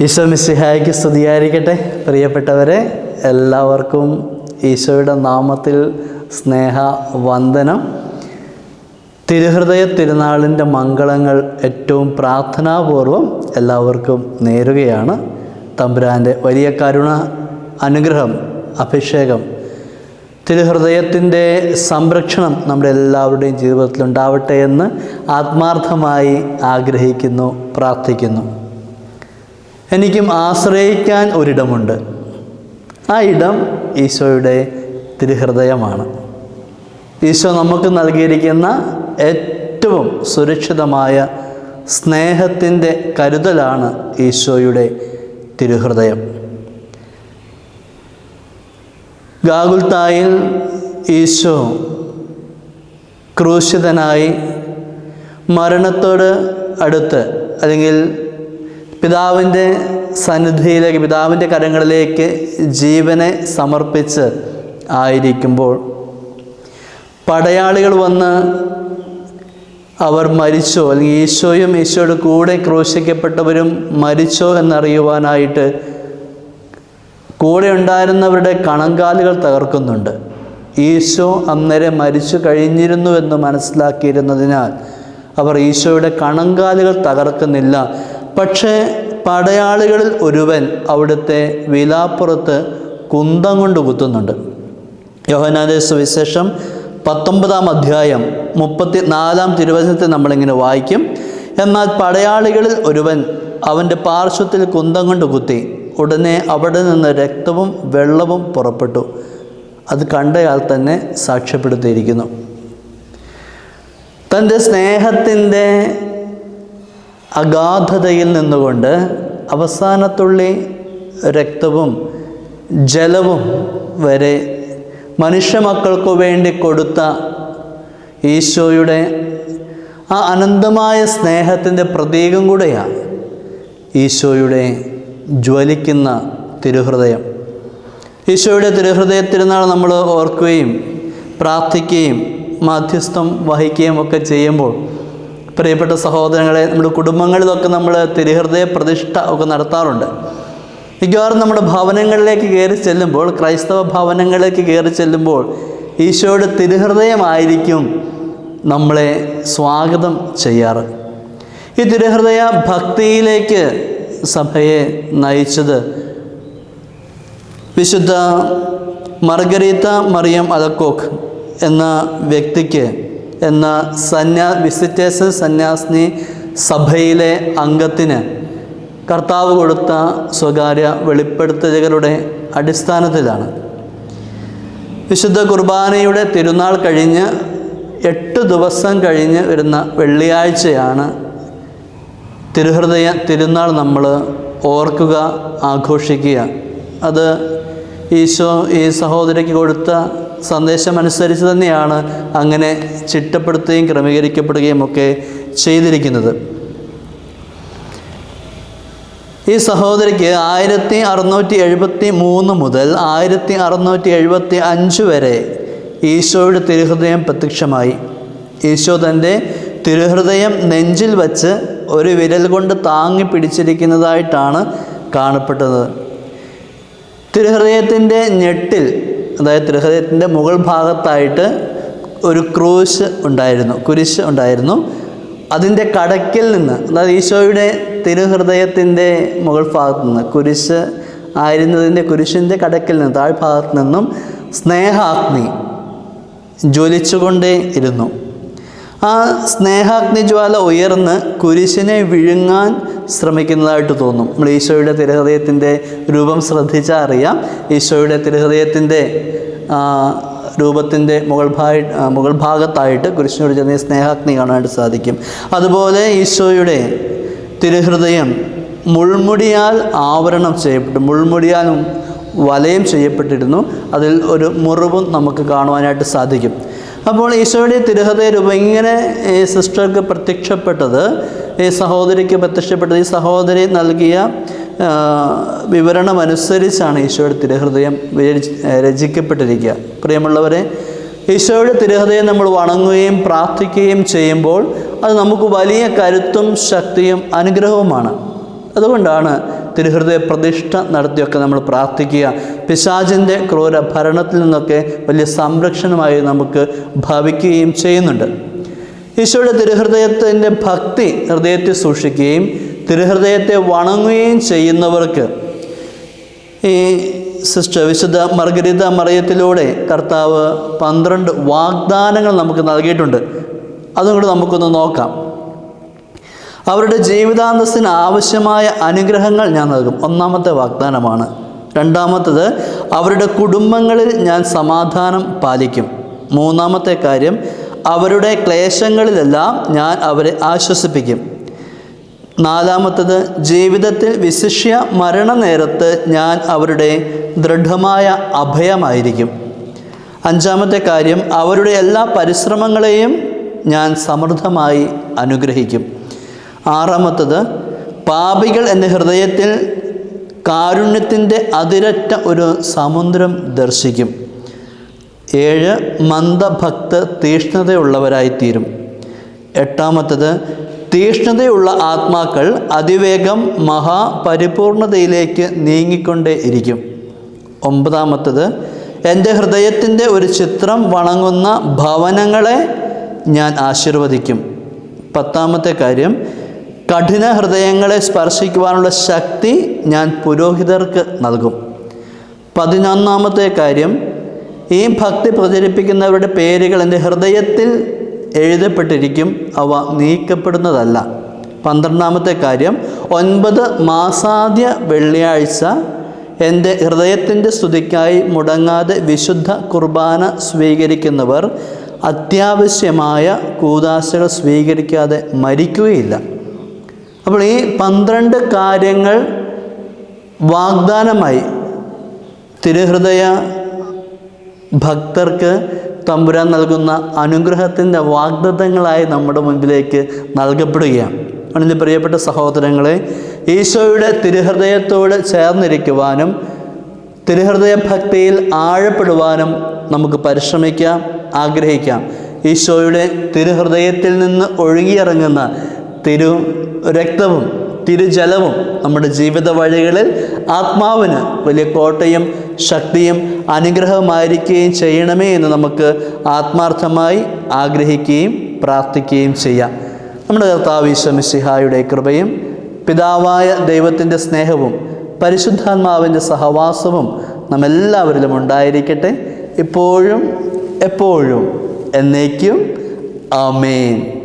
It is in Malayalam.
ഈശോ മിസ്സിഹായ്ക്ക് സ്തുതിയായിരിക്കട്ടെ. പ്രിയപ്പെട്ടവരെ എല്ലാവർക്കും ഈശോയുടെ നാമത്തിൽ സ്നേഹ വന്ദനം തിരുഹൃദയ തിരുനാളിന്റെ മംഗളങ്ങൾ ഏറ്റവും പ്രാർത്ഥനാപൂർവം എല്ലാവർക്കും നേരുകയാണ്. തമ്പുരാന്റെ വലിയ കരുണ അനുഗ്രഹം അഭിഷേകം തിരുഹൃദയത്തിന്റെ സംരക്ഷണം നമ്മുടെ എല്ലാവരുടെയും ജീവിതത്തിലുണ്ടാവട്ടെ എന്ന് ആത്മാർത്ഥമായി ആഗ്രഹിക്കുന്നു പ്രാർത്ഥിക്കുന്നു. എനിക്കും ആശ്രയിക്കാൻ ഒരിടമുണ്ട്. ആ ഇടം ഈശോയുടെ തിരുഹൃദയമാണ്. ഈശോ നമുക്ക് നൽകിയിരിക്കുന്ന ഏറ്റവും സുരക്ഷിതമായ സ്നേഹത്തിന്റെ കരുതലാണ് ഈശോയുടെ തിരുഹൃദയം. ഗാഗുൽത്തായിൽ ഈശോ ക്രൂശിതനായി മരണത്തോട് അടുത്ത് അല്ലെങ്കിൽ പിതാവിന്റെ സന്നിധിയിലേക്ക് പിതാവിന്റെ കരങ്ങളിലേക്ക് ജീവനെ സമർപ്പിച്ച് ആയിരിക്കുമ്പോൾ പടയാളികൾ വന്ന് അവർ മരിച്ചോ അല്ലെങ്കിൽ ഈശോയും ഈശോയുടെ കൂടെ ക്രൂശിക്കപ്പെട്ടവരും മരിച്ചോ എന്നറിയുവാനായിട്ട് കൂടെ ഉണ്ടായിരുന്നവരുടെ കണങ്കാലുകൾ തകർക്കുന്നുണ്ട്. ഈശോ അന്നേരം മരിച്ചു കഴിഞ്ഞിരുന്നു എന്ന് മനസ്സിലാക്കിയിരുന്നതിനാൽ അവർ ഈശോയുടെ കണങ്കാലുകൾ തകർക്കുന്നില്ല. പക്ഷേ പടയാളികളിൽ ഒരുവൻ അവിടുത്തെ വിലാപ്പുറത്ത് കുന്തം കൊണ്ട് കുത്തുന്നുണ്ട്. യോഹനാന്റെ സുവിശേഷം പത്തൊമ്പതാം അധ്യായം മുപ്പത്തി നാലാം തിരുവചനത്തെ നമ്മളിങ്ങനെ വായിക്കും. എന്നാൽ പടയാളികളിൽ ഒരുവൻ അവന്റെ പാർശ്വത്തിൽ കുന്തം കൊണ്ട് കുത്തി. ഉടനെ അവിടെ നിന്ന് രക്തവും വെള്ളവും പുറപ്പെട്ടു. അത് കണ്ടയാൾ തന്നെ സാക്ഷ്യപ്പെടുത്തിയിരിക്കുന്നു. തന്റെ സ്നേഹത്തിന്റെ അഗാധതയിൽ നിന്നുകൊണ്ട് അവസാനത്തുള്ളി രക്തവും ജലവും വരെ മനുഷ്യമക്കൾക്ക് വേണ്ടി കൊടുത്ത ഈശോയുടെ ആ അനന്തമായ സ്നേഹത്തിന്റെ പ്രതീകം കൂടെയാണ് ഈശോയുടെ ജ്വലിക്കുന്ന തിരുഹൃദയം. ഈശോയുടെ തിരുഹൃദയ തിരുനാൾ നമ്മൾ ഓർക്കുകയും പ്രാർത്ഥിക്കുകയും മാധ്യസ്ഥം വഹിക്കുകയും ഒക്കെ ചെയ്യുമ്പോൾ പ്രിയപ്പെട്ട സഹോദരങ്ങളെ നമ്മുടെ കുടുംബങ്ങളിലൊക്കെ നമ്മൾ തിരുഹൃദയ പ്രതിഷ്ഠ ഒക്കെ നടത്താറുണ്ട്. മിക്കവാറും നമ്മുടെ ഭവനങ്ങളിലേക്ക് കയറി ചെല്ലുമ്പോൾ ക്രൈസ്തവ ഭവനങ്ങളിലേക്ക് കയറി ചെല്ലുമ്പോൾ ഈശോയുടെ തിരുഹൃദയമായിരിക്കും നമ്മളെ സ്വാഗതം ചെയ്യാറ്. ഈ തിരുഹൃദയ ഭക്തിയിലേക്ക് സഭയെ നയിച്ചത് വിശുദ്ധ മർഗരീത്ത മറിയം അലക്കോക്ക്. എന്ന വ്യക്തിക്ക് എന്ന സന്യാ വിസിറ്റേഴ്സ് സന്യാസിനി സഭയിലെ അംഗത്തിന് കർത്താവ് കൊടുത്ത സ്വകാര്യ വെളിപ്പെടുത്തലുകളുടെ അടിസ്ഥാനത്തിലാണ്. വിശുദ്ധ കുർബാനയുടെ തിരുനാൾ കഴിഞ്ഞ് എട്ട് ദിവസം കഴിഞ്ഞ് വരുന്ന വെള്ളിയാഴ്ചയാണ് തിരുഹൃദയ തിരുനാൾ നമ്മൾ ഓർക്കുക ആഘോഷിക്കുക. അത് ഈശോ ഈ സഹോദരിക്ക് കൊടുത്ത സന്ദേശം അനുസരിച്ച് തന്നെയാണ് അങ്ങനെ ചിട്ടപ്പെടുത്തുകയും ക്രമീകരിക്കപ്പെടുകയും ഒക്കെ ചെയ്തിരിക്കുന്നത്. ഈ സഹോദരിക്ക് ആയിരത്തി അറുന്നൂറ്റി എഴുപത്തി മൂന്ന് മുതൽ ആയിരത്തി അറുന്നൂറ്റി എഴുപത്തി അഞ്ച് വരെ ഈശോയുടെ തിരുഹൃദയം പ്രത്യക്ഷമായി. ഈശോ തന്റെ തിരുഹൃദയം നെഞ്ചിൽ വച്ച് ഒരു വിരൽ കൊണ്ട് താങ്ങി പിടിച്ചിരിക്കുന്നതായിട്ടാണ് കാണപ്പെട്ടത്. തിരുഹൃദയത്തിന്റെ ഞെട്ടിൽ അതായത് തിരുഹൃദയത്തിന്റെ മുകൾ ഭാഗത്തായിട്ട് ഒരു ക്രൂശ് ഉണ്ടായിരുന്നു കുരിശ് ഉണ്ടായിരുന്നു. അതിന്റെ കടക്കിൽ നിന്ന് അതായത് ഈശോയുടെ തിരുഹൃദയത്തിന്റെ മുകൾ ഭാഗത്തു നിന്ന് കുരിശ് ആയിരുന്നതിന്റെ കുരിശിന്റെ കടക്കിൽ നിന്ന് താഴ്ഭാഗത്തു നിന്നും സ്നേഹാഗ്നി ജ്വലിച്ചുകൊണ്ടേ ഇരുന്നു ആ സ്നേഹാഗ്നിജ്വാല ഉയർന്ന് കുരിശിനെ വിഴുങ്ങാൻ ശ്രമിക്കുന്നതായിട്ട് തോന്നും. നമ്മൾ ഈശോയുടെ തിരഹൃദയത്തിന്റെ രൂപം ശ്രദ്ധിച്ചാൽ അറിയാം. ഈശോയുടെ തിരഹൃദയത്തിന്റെ രൂപത്തിന്റെ മുകൾ ഭാഗ മുകൾ ഭാഗത്തായിട്ട് കുരിശിനോട് ചെറിയ സ്നേഹാഗ്നി കാണാനായിട്ട് സാധിക്കും. അതുപോലെ ഈശോയുടെ തിരുഹൃദയം മുൾമുടിയാൽ ആവരണം ചെയ്യപ്പെട്ടു മുൾമുടിയാലും വലയം ചെയ്യപ്പെട്ടിരുന്നു. അതിൽ ഒരു മുറിവും നമുക്ക് കാണുവാനായിട്ട് സാധിക്കും. അപ്പോൾ ഈശോയുടെ തിരുഹൃദയ രൂപം ഇങ്ങനെ ഈ സിസ്റ്റർക്ക് പ്രത്യക്ഷപ്പെട്ടത് ഈ സഹോദരിക്ക് പ്രത്യക്ഷപ്പെട്ടത് ഈ സഹോദരി നൽകിയ വിവരണം വിവരണമനുസരിച്ചാണ് ഈശോയുടെ തിരുഹൃദയം രചിക്കപ്പെട്ടിരിക്കുക. പ്രിയമുള്ളവരെ ഈശോയുടെ തിരുഹൃദയം നമ്മൾ വണങ്ങുകയും പ്രാർത്ഥിക്കുകയും ചെയ്യുമ്പോൾ അത് നമുക്ക് വലിയ കരുത്തും ശക്തിയും അനുഗ്രഹവുമാണ്. അതുകൊണ്ടാണ് തിരുഹൃദയ പ്രതിഷ്ഠ നടത്തിയൊക്കെ നമ്മൾ പ്രാർത്ഥിക്കുക. പിശാചിന്റെ ക്രൂര ഭരണത്തിൽ നിന്നൊക്കെ വലിയ സംരക്ഷണമായി നമുക്ക് ഭവിക്കുകയും ചെയ്യുന്നുണ്ട്. ഈശോയുടെ തിരുഹൃദയത്തിന്റെ ഭക്തി ഹൃദയത്തെ സൂക്ഷിക്കുകയും തിരുഹൃദയത്തെ വണങ്ങുകയും ചെയ്യുന്നവർക്ക് ഈ സിസ്റ്റർ വിശുദ്ധ മർഗരിത മറിയത്തിലൂടെ കർത്താവ് പന്ത്രണ്ട് വാഗ്ദാനങ്ങൾ നമുക്ക് നൽകിയിട്ടുണ്ട്. അതും കൂടെ നമുക്കൊന്ന് നോക്കാം. അവരുടെ ജീവിതാന്തസ്സിന് ആവശ്യമായ അനുഗ്രഹങ്ങൾ ഞാൻ നൽകും. ഒന്നാമത്തെ വാഗ്ദാനമാണ്. രണ്ടാമത്തത് അവരുടെ കുടുംബങ്ങളിൽ ഞാൻ സമാധാനം പാലിക്കും. മൂന്നാമത്തെ കാര്യം അവരുടെ ക്ലേശങ്ങളിലെല്ലാം ഞാൻ അവരെ ആശ്വസിപ്പിക്കും. നാലാമത്തത് ജീവിതത്തിൽ വിശിഷ്യ മരണനേരത്ത് ഞാൻ അവരുടെ ദൃഢമായ അഭയമായിരിക്കും. അഞ്ചാമത്തെ കാര്യം അവരുടെ എല്ലാ പരിശ്രമങ്ങളെയും ഞാൻ സമൃദ്ധമായി അനുഗ്രഹിക്കും. ആറാമത്തത് പാപികൾ എന്ന ഹൃദയത്തിൽ കാരുണ്യത്തിന്റെ അതിരറ്റ ഒരു സമുദ്രം ദർശിക്കും. ഏഴ് മന്ദഭക്ത തീഷ്ണതയുള്ളവരായിത്തീരും. എട്ടാമത്തത് തീഷ്ണതയുള്ള ആത്മാക്കൾ അതിവേഗം മഹാപരിപൂർണതയിലേക്ക് നീങ്ങിക്കൊണ്ടേ ഇരിക്കും. ഒമ്പതാമത്തത് എന്റെ ഹൃദയത്തിന്റെ ഒരു ചിത്രം വണങ്ങുന്ന ഭവനങ്ങളെ ഞാൻ ആശീർവദിക്കും. പത്താമത്തെ കാര്യം കഠിന ഹൃദയങ്ങളെ സ്പർശിക്കുവാനുള്ള ശക്തി ഞാൻ പുരോഹിതർക്ക് നൽകും. പതിനൊന്നാമത്തെ കാര്യം ഈ ഭക്തി പ്രചരിപ്പിക്കുന്നവരുടെ പേരുകൾ എന്റെ ഹൃദയത്തിൽ എഴുതപ്പെട്ടിരിക്കും അവ നീക്കപ്പെടുന്നതല്ല. പന്ത്രണ്ടാമത്തെ കാര്യം ഒൻപത് മാസാദ്യ വെള്ളിയാഴ്ച എന്റെ ഹൃദയത്തിന്റെ സ്തുതിക്കായി മുടങ്ങാതെ വിശുദ്ധ കുർബാന സ്വീകരിക്കുന്നവർ അത്യാവശ്യമായ കൂതാശകൾ സ്വീകരിക്കാതെ മരിക്കുകയില്ല. അപ്പോൾ ഈ പന്ത്രണ്ട് കാര്യങ്ങൾ വാഗ്ദാനമായി തിരുഹൃദയ ഭക്തർക്ക് തമ്പുരാൻ നൽകുന്ന അനുഗ്രഹത്തിന്റെ വാഗ്ദത്തങ്ങളായി നമ്മുടെ മുൻപിലേക്ക് നൽകപ്പെടുകയാണ്. അതിന്റെ പ്രിയപ്പെട്ട സഹോദരങ്ങളെ ഈശോയുടെ തിരുഹൃദയത്തോട് ചേർന്നിരിക്കുവാനും തിരുഹൃദയ ഭക്തിയിൽ ആഴപ്പെടുവാനും നമുക്ക് പരിശ്രമിക്കാം ആഗ്രഹിക്കാം. ഈശോയുടെ തിരുഹൃദയത്തിൽ നിന്ന് ഒഴുകിയിറങ്ങുന്ന തിരു രക്തവും തിരുജലവും നമ്മുടെ ജീവിത വഴികളിൽ ആത്മാവിന് വലിയ കോട്ടയും ശക്തിയും അനുഗ്രഹമായിരിക്കുകയും ചെയ്യണമേ എന്ന് നമുക്ക് ആത്മാർത്ഥമായി ആഗ്രഹിക്കുകയും പ്രാർത്ഥിക്കുകയും ചെയ്യാം. നമ്മുടെ കർത്താവ് ഈശ്വമിസിഹായുടെ കൃപയും പിതാവായ ദൈവത്തിന്റെ സ്നേഹവും പരിശുദ്ധാത്മാവിന്റെ സഹവാസവും നമ്മെല്ലാവരിലും ഉണ്ടായിരിക്കട്ടെ. ഇപ്പോഴും എപ്പോഴും എന്നേക്കും. ആമേൻ.